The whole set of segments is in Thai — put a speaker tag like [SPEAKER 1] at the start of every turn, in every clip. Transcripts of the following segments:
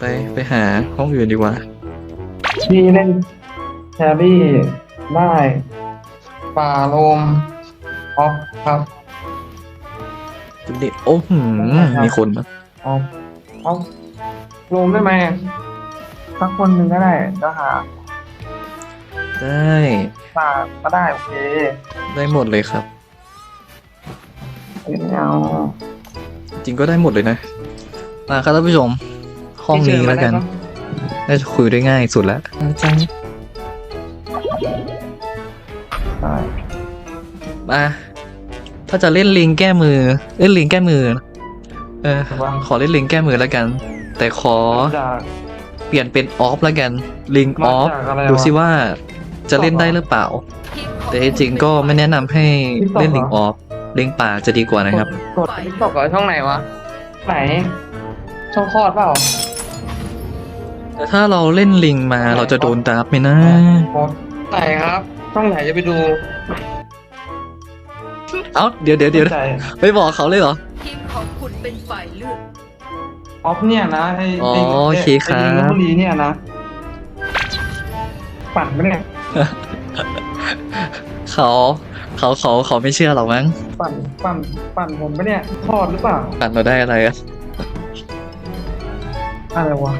[SPEAKER 1] ไปไปหาห้องอื่นดีกว่า
[SPEAKER 2] พี่เล่นแครี่ได้ป่าโลมออฟครับ
[SPEAKER 1] จุดนี้โอ้โหมีคนปะ
[SPEAKER 2] ออฟออฟโลมได้ไหมสักคนหนึ่งก็ได้จะหา
[SPEAKER 1] ได้
[SPEAKER 2] ป่าก็ได้โอเค
[SPEAKER 1] ได้หมดเลยครับ
[SPEAKER 2] ไม่เอา
[SPEAKER 1] จริงก็ได้หมดเลยนะมาครับท่านผู้ชม ห้องนี้แล้วกันน่าจะคุยได้ง่ายสุดแล้วจัง
[SPEAKER 2] ได้
[SPEAKER 1] มาถ้าจะเล่นลิงแก้มือ เล่นลิงแก้มือ เออ ขอเล่นลิงแก้มือแล้วกัน แต่ขอ
[SPEAKER 2] จาก
[SPEAKER 1] เปลี่ยนเป็นออฟแล้วกัน ลิงอ
[SPEAKER 2] มา
[SPEAKER 1] อฟ
[SPEAKER 2] จากอะไรวะ
[SPEAKER 1] ดูซิว่าจะเล่นได้หรือเปล่า แต่ที่จริงก็ไม่แนะนำให้เล่นลิงออฟลิงป่าจะดีกว่านะครับ
[SPEAKER 2] กดติ๊กต็อกกับช่องไหนวะ ไหน ช่องคลอดเปล่า
[SPEAKER 1] แต่ ถ้าเราเล่นลิงมาเราจะโดนดับไหมนะ
[SPEAKER 2] โพสต์ไหนครับช่องไหนจะไปดู
[SPEAKER 1] เอ้าเดี๋ยวเดี๋ยวเดี๋ยว
[SPEAKER 2] ใจ
[SPEAKER 1] ไปบอกเขาเลยเหรอ
[SPEAKER 3] ทีมของคุณเป็นฝ่ายเลือก
[SPEAKER 2] ออฟเนี่ยนะไอ้
[SPEAKER 1] อ๋อ
[SPEAKER 2] ไอ้
[SPEAKER 1] โอเคครับ
[SPEAKER 2] ไอ้ลิงลพบุรีเนี่ยนะ ปั่นไม่เนี่ย
[SPEAKER 1] เขาเขาเขาเขาไม่เชื่อหรอกมั้ง
[SPEAKER 2] ปั่น ปั่น ปั่นผมไม่เนี่ยทอดหรือเปล่า
[SPEAKER 1] ปั่นเราได้อะไรอะ
[SPEAKER 2] อะไรวะ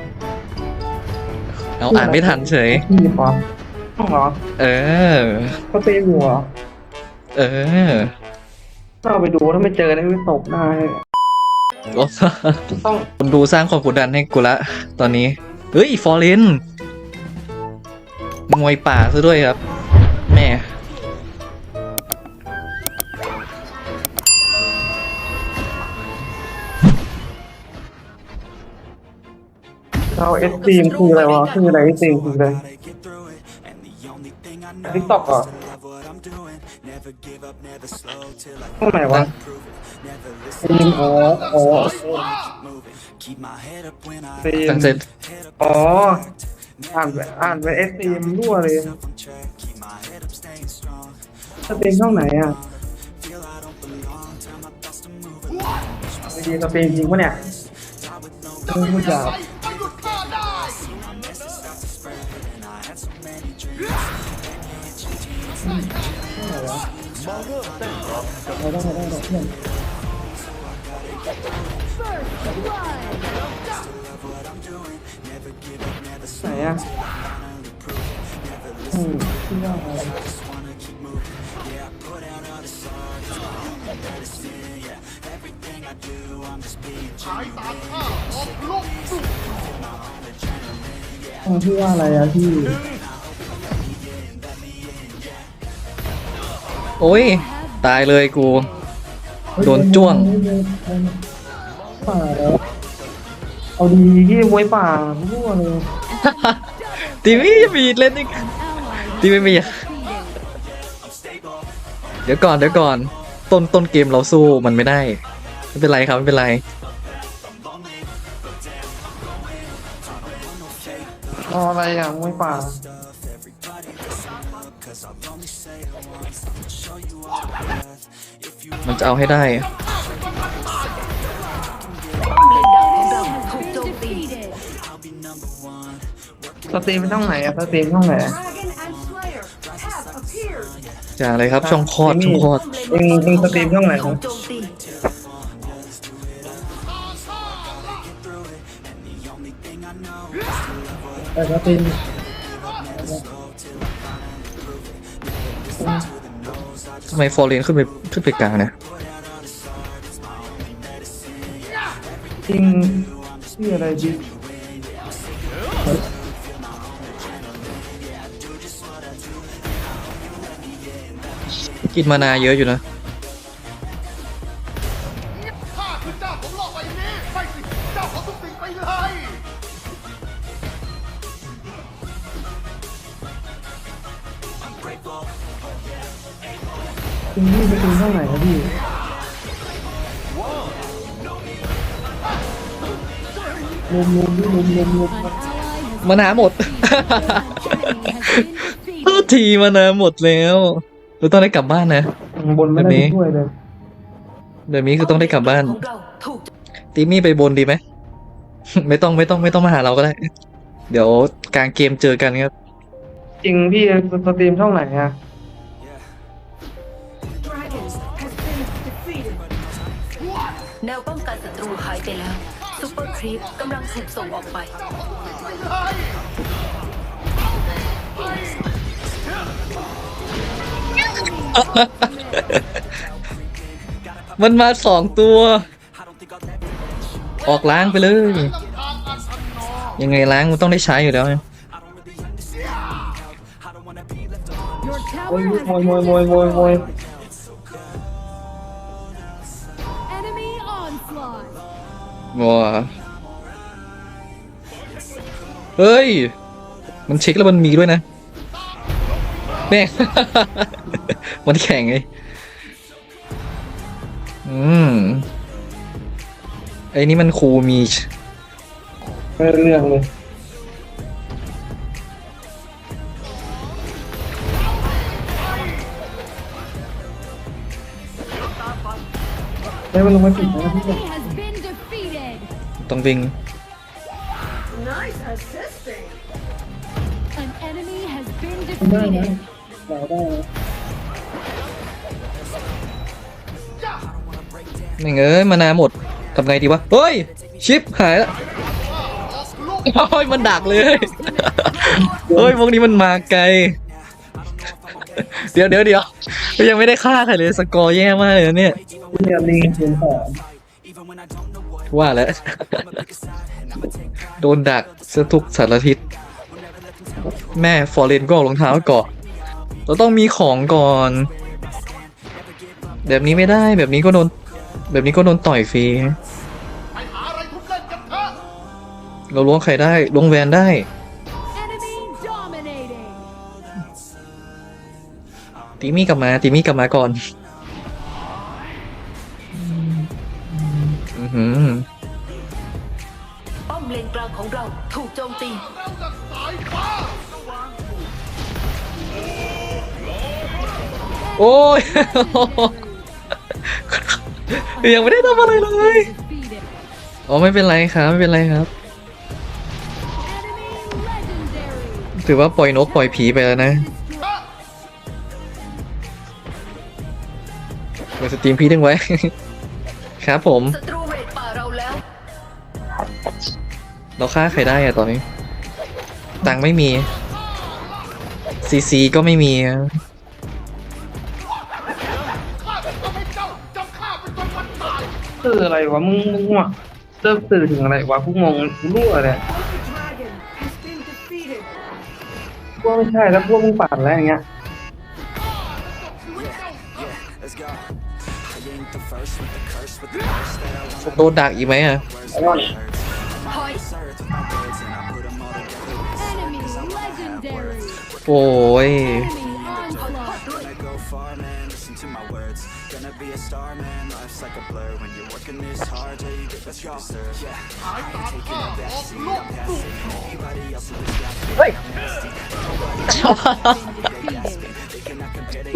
[SPEAKER 1] เอาอ่านไม่ทันเฉย
[SPEAKER 2] พี่ป๊อปต้องเหรอ
[SPEAKER 1] เออ
[SPEAKER 2] ก็เตะหัว
[SPEAKER 1] เออ
[SPEAKER 2] ถ้าเอาไปดูถ้าไม่เจอได้ไม่ตกหน้าให้
[SPEAKER 1] โอ้
[SPEAKER 2] ต้อง
[SPEAKER 1] คนดูสร้างความกดดันให้กูละ ตอนนี้ เฮ้ย ฟอร์เรนมวยป่าซะด้วยครับ
[SPEAKER 2] เราเอสตีมคืออะไรวะคืออะไรเอสตีมคืออะไรทิกตอกเหรอตรงไหนวะตีมอ๋ออ๋อตีม
[SPEAKER 1] ตั้งใจ
[SPEAKER 2] อ๋ออ่านอ่านเป็นเอสตีมรั่วเลยสตรีมช่องไหนอะจริงๆสตรีมจริงปะเนี่ยไม่พูดจาไได้ไม่ได้ไม่ได้เพื่อนไหนอะอืมที่ว่าอะไรอืมที่ว่าอะไรอะพี่
[SPEAKER 1] โอ้ย ตายเลยกู โดนจ้วง
[SPEAKER 2] ป่าแล้วเอาดีที่มวยป่ารั่วเลย
[SPEAKER 1] ตีไม่มีเล่นอีกตีไม่มีเดี๋ยวก่อนเดี๋ยวก่อน ต้นต้นเกมเราสู้มันไม่ได้ ไม่เป็นไรครับไม่เป็นไร
[SPEAKER 2] เอาอะไรอะมวยป่า
[SPEAKER 1] มันจะเอาให้ได้
[SPEAKER 3] ถูกโจมตี
[SPEAKER 2] สตรีมเป็นช่องไหนอะสตรีมช่องไหน
[SPEAKER 1] จะอะไรครับช่องคลอดช่องคลอด
[SPEAKER 2] เองเองสตรีมช่องไหน
[SPEAKER 3] ถูกโจมตี
[SPEAKER 2] แต่สตรีม
[SPEAKER 1] ไมฟอร์เรนขึ้นไปขึ้นไปกลางเนี่ย
[SPEAKER 2] จริงชื่ออะไรดิ
[SPEAKER 1] กินมานาเยอะอยู่นะ
[SPEAKER 4] จ
[SPEAKER 2] ริงพี่สตรีมช่องไหนครับพี่รวมรวมรวมรวมรวมรวม
[SPEAKER 1] มานาหมดโทษทีมานาหมดแล้วเราต้องได้กลับบ้านนะ
[SPEAKER 2] บนไม่ได้ช่วยเลย
[SPEAKER 1] เดี๋ยวนี้คือต้องได้กลับบ้าน
[SPEAKER 3] ของเราถูก
[SPEAKER 1] ตีมี่ไปบนดีไหม ไม่ต้องไม่ต้องไม่ต้องมาหาเราก็ได้ เดี๋ยวกลางเกมเจอกันครับ
[SPEAKER 2] จริงพี่สตรีมช่องไหนอะ
[SPEAKER 3] แนวป้องกันศัตรูหายไปแล้วซูเปอร์ครีปกำลังถูกส่งออกไป
[SPEAKER 1] มันมาสองตัว ออกล้างไปเลย ยังไงล้างมันต้องได้ใช้อยู่แล้วไง
[SPEAKER 2] โอ้ยมวยมวยมวยมวย วย
[SPEAKER 5] Enemy onslaught.
[SPEAKER 1] ว้าเฮ้ย มันเช็คแล้วมันมีด้วยนะแม่งมันแข่งไง อืม ไอ้นี่มันครูมี
[SPEAKER 2] ไม่เรื่องเลย ได้มันลงมาติดนะพี่
[SPEAKER 5] Enemy has been defeated.
[SPEAKER 1] ต้องวิ่ง
[SPEAKER 5] An enemy has been
[SPEAKER 2] ได้นะ
[SPEAKER 5] defeated.
[SPEAKER 2] เราได้นะ
[SPEAKER 1] ไม่งเอ้ยมานาหมดทำไงดีวะเฮ้ย ชิปหายแล้วโอ้ยมันดักเลย เฮ้ยพวกนี้มันมาไกล เดี๋ยวเดี๋ยวเดี๋ยวยังไม่ได้ฆ่าใครเลยสกอร์แย่มากเลยนะเนี่ย
[SPEAKER 2] พี่เรียนลิงคูณสอง
[SPEAKER 1] ว่าแล้ว โดนดักซะทุกสารทิศแม่ฟอร์เรนก็เอารองเท้าก่อนเราต้องมีของก่อน แบบนี้ไม่ได้แบบนี้ก็โดน แบบนี้ก็โดนต่อยฟรี
[SPEAKER 4] ไปหาอะไรทุบเล่นกันเถอะ
[SPEAKER 1] เราล้วงใครได้ล้วงแวนได้ ตีมี่กลับมาตีมี่กลับมาก่อนอือหือ
[SPEAKER 3] ป้อมเลนกลางของเราถูกโจมตี
[SPEAKER 4] เราจะสายฟ้า
[SPEAKER 1] โอ้ย ยังไม่ได้ทำอะไรเลย
[SPEAKER 5] Defeated.
[SPEAKER 1] อ๋อไม่เป็นไรครับไม่เป็นไรครับ
[SPEAKER 5] Enemy legendary.
[SPEAKER 1] ถือว่าปล่อยนกปล่อยผีไปแล้วนะ เปิดสตรีมพี่ดึงไว้ ครับผม
[SPEAKER 3] ศัตรูเรดป่าเราแล้ว
[SPEAKER 1] เราฆ่าใครได้อะตอนนี้ ตังค์ไม่มี ซีซีก็ไม่มี
[SPEAKER 4] ข้าจะทำให้เจ้าจำข้าเป็นจนวันตาย
[SPEAKER 2] สื่ออะไรวะมึงมึงอะเริ่มสื่อถึงอะไรวะกูงงกูรู้อะไรพวกไม่ใช่แล้วพวกมึงปั่นแล้วอย่างเงี้ย
[SPEAKER 1] โดนดักอีกไหมอะ
[SPEAKER 2] แล้วก็
[SPEAKER 3] พอย
[SPEAKER 5] Enemy legendary.
[SPEAKER 1] โอ้ย
[SPEAKER 5] Enemy onslaught. Defeated.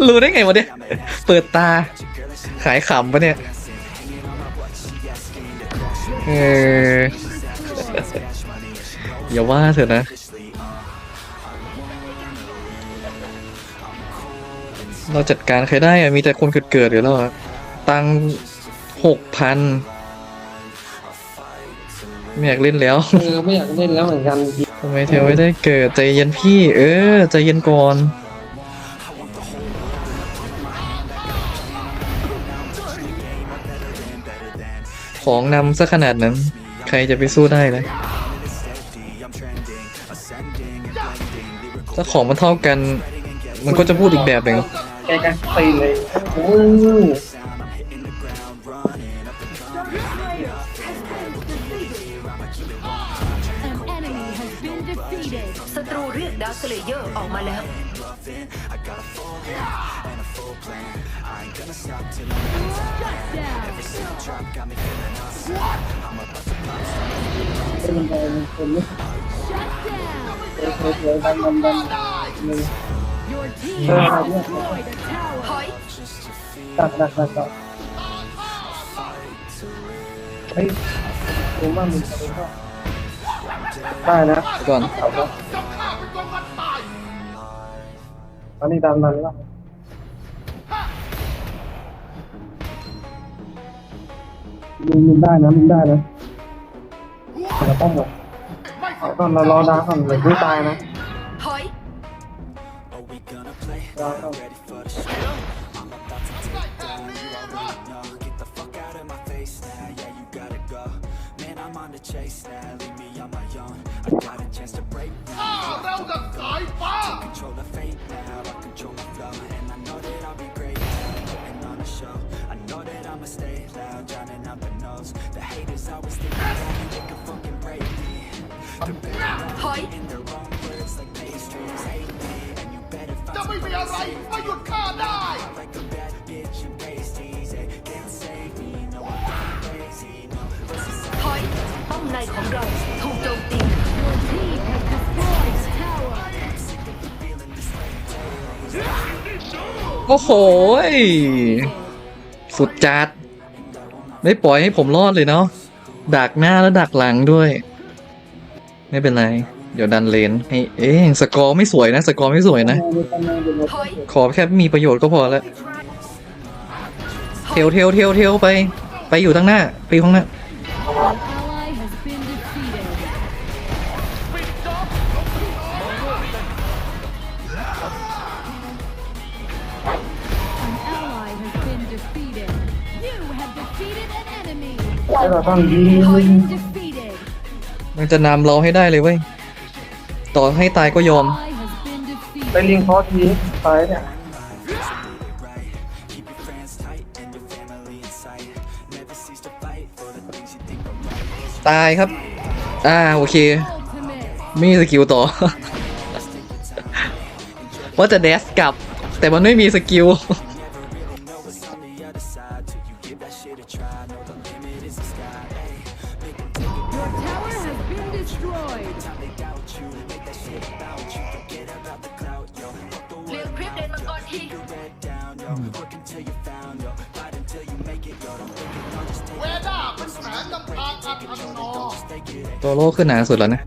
[SPEAKER 1] รู้ได้ไงวะเนี่ย เปิดตา ขายขำปะเนี่ย เอออย่าว่าเถอะนะ เราจัดการใครได้อะมีแต่คนเกิดเกิดๆอยู่แล้วอะตังหกพันไม่อยากเล่นแล้ว
[SPEAKER 2] เออไม่อยากเล่นแล้วเหมือนกัน
[SPEAKER 1] ทำไมเธอไม่ได้เกิดใจเย็นพี่ เออใจเย็นก่อน ของนำซะขนาดนั้น ใครจะไปสู้ได้เลยถ้าของมันเท่ากัน มันก็จะพูดอีกแบบหนึ่ง
[SPEAKER 2] แกกันตีเลยโอ้
[SPEAKER 3] ศัตรูเรียกดาร์คเลเยอร์ออกมาแล้ว
[SPEAKER 5] Shut down.
[SPEAKER 2] เป็นไปเป็นไม่
[SPEAKER 5] Shut down.
[SPEAKER 2] เคยเคยดันดันดันเลย
[SPEAKER 5] Your team
[SPEAKER 2] Uh,
[SPEAKER 5] has
[SPEAKER 2] yeah.
[SPEAKER 5] destroyed a tower.
[SPEAKER 3] พอย
[SPEAKER 2] ดักดักดักดักเฮ้ยผมว่ามึงจะไปก็ได้นะ
[SPEAKER 1] อน
[SPEAKER 4] นี้
[SPEAKER 2] ดันมันแล้วมึงมึงได้นะมึงได้นะเราต้องแบบ
[SPEAKER 4] ไม่สิ
[SPEAKER 2] ตอนเรารอดาก่อนเลยไม่ตายนะ
[SPEAKER 3] ถอย
[SPEAKER 2] ดาก่อน
[SPEAKER 4] ฆ่าเร็วดังสายฟ้า จะไม่มีอะไรมาหยุดข้าได้
[SPEAKER 3] ถอย ป้อมในของเราถูกโจมตี
[SPEAKER 5] Your team has destroyed a tower.
[SPEAKER 1] โอ้โหยสุดจัด ไม่ปล่อยให้ผมรอดเลยเนาะดักหน้าแล้วดักหลังด้วย ไม่เป็นไร เดี๋ยวดันเลนให้เอ๊ะสกอร์ไม่สวยนะ สกอร์ไม่สวยนะ
[SPEAKER 3] ถอย
[SPEAKER 1] ขอแค่มีประโยชน์ก็พอแล้วเทลเทลเทลเทลไป ไปอยู่ข้างหน้า ไปอยู่ข้างหน้า
[SPEAKER 5] An ally has been defeated. An ally has been defeated. You have defeated an enemy.
[SPEAKER 2] เราต้องยิง
[SPEAKER 5] Titan defeated.
[SPEAKER 1] มันจะนำเราให้ได้เลยเว้ย ต่อให้ตายก็ยอม
[SPEAKER 5] Ally has been
[SPEAKER 2] ไป
[SPEAKER 5] defeated.
[SPEAKER 2] ลิงคอทีไปเนี่ย
[SPEAKER 1] ตายครับ อ่าโอเค
[SPEAKER 5] Ultimate.
[SPEAKER 1] มีสกิลต่อ ว่าจะเดสกลับ แต่มันไม่มีสกิล ตัวโลขึ้นหนาสุดแล้วนะ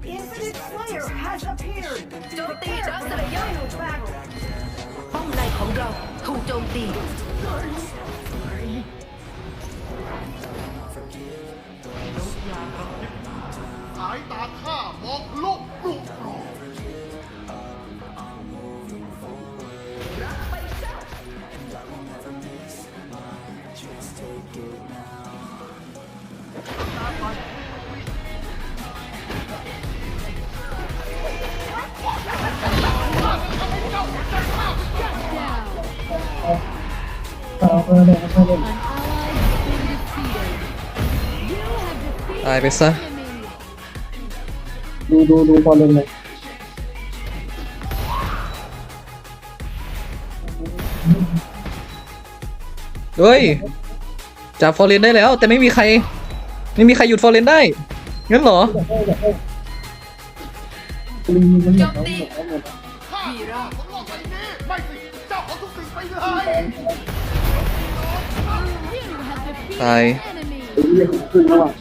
[SPEAKER 3] โจมตีดักสลเยอร์ป้อมในของเราถูกโจมตี
[SPEAKER 4] สายตาข้ามองโลกปลุกป ลุก
[SPEAKER 2] เอาเออเนี่ยเอาเล่น
[SPEAKER 5] An ally has been defeated. You have defeated
[SPEAKER 1] ตายไปซะ
[SPEAKER 5] an enemy.
[SPEAKER 2] ดูดูดูบอลเล่นเลย
[SPEAKER 1] เฮ้ยจับฟอร์เรนได้แล้ว แต่ไม่มีใคร ไม่มีใครหยุดฟอร์เรนได้ งั้นเหรอ
[SPEAKER 2] ลิงมัน
[SPEAKER 3] โจ
[SPEAKER 2] หมด
[SPEAKER 3] มตี
[SPEAKER 4] ข้าของโลกใบนี้ไม่สิเจ้าของทุกสิ่งไปเลย
[SPEAKER 5] You have defeated
[SPEAKER 1] Bye.
[SPEAKER 5] an enemy.
[SPEAKER 2] เรียกขึ้นแล้วอะ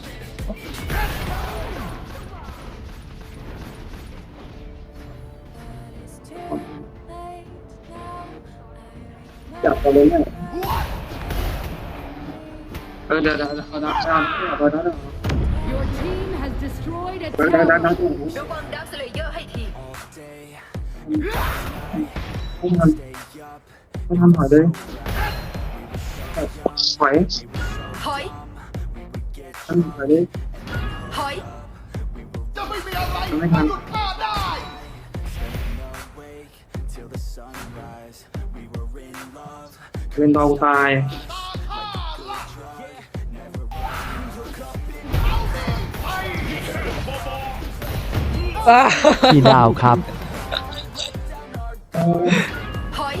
[SPEAKER 2] จับไปเลยเนี่ย เออเดี๋ยวเดี๋ยวเดี๋ยวเอาดักดันเอาดักดัน
[SPEAKER 5] Your team has destroyed a
[SPEAKER 2] เออดักดันดัน
[SPEAKER 5] tower.
[SPEAKER 3] ระวังดักสเลเยอร์ให้ที
[SPEAKER 2] พุ่งมันไม่ทำถอยเลยถอย
[SPEAKER 3] ถอย
[SPEAKER 2] ทำถอยเลย
[SPEAKER 3] ถอย
[SPEAKER 4] จะไม่มีอะไรมาหยุดข้าได้
[SPEAKER 2] เป็นดาวตาย
[SPEAKER 4] ตาข้า
[SPEAKER 6] พี่ดาวครับ
[SPEAKER 3] ถอย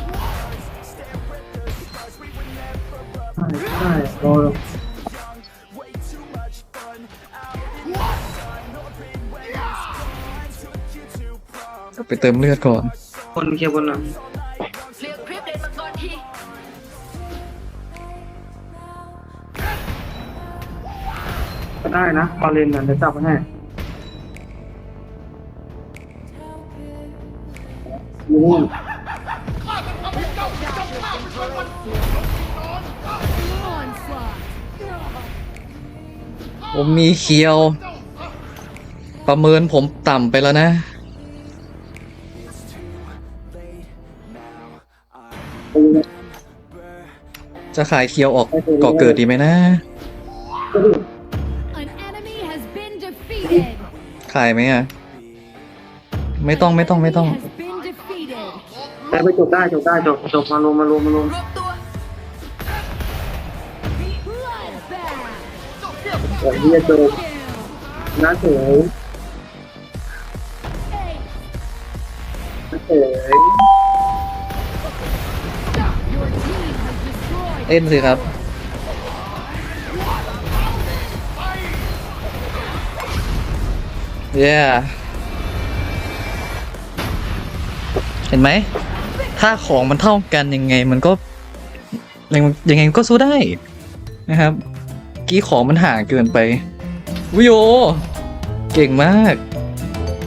[SPEAKER 2] ใช่ใช่รอ
[SPEAKER 1] ไปเติมเลือดก่อน
[SPEAKER 2] คนเคลียร์บนอะ
[SPEAKER 3] เลี้ยงคลิปเดนมังกรที
[SPEAKER 2] ก็ได้นะบอลเลนน่ะเดี๋ยวจับให้ นู่
[SPEAKER 1] ผมมีเคียว ประเมินผมต่ำไปแล้วนะจะขายเคียวออกก่อเกิดดีไหมนะ ขายไหมอะ ไม่ต้องไม่ต้องไม่ต้อง
[SPEAKER 2] ไปจบได้จบได้จบจบมารวมมารวมมารวม
[SPEAKER 3] รวมตัว
[SPEAKER 5] Bloodbath.
[SPEAKER 2] โอ้ยเฮียจบน่าเฉยน่าเฉย
[SPEAKER 1] เล่นสิครับเย้เห็นไหม ถ้าของมันเท่ากันยังไงมันก็ยังยังไงมันก็สู้ได้นะครับ กี้ของมันห่างเกินไปวิโอเก่งมาก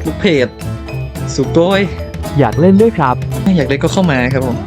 [SPEAKER 1] ลูกเพจสุดโดย
[SPEAKER 6] อยากเล่นด้วยครับ
[SPEAKER 1] อยากเล่นก็เข้ามาครับผม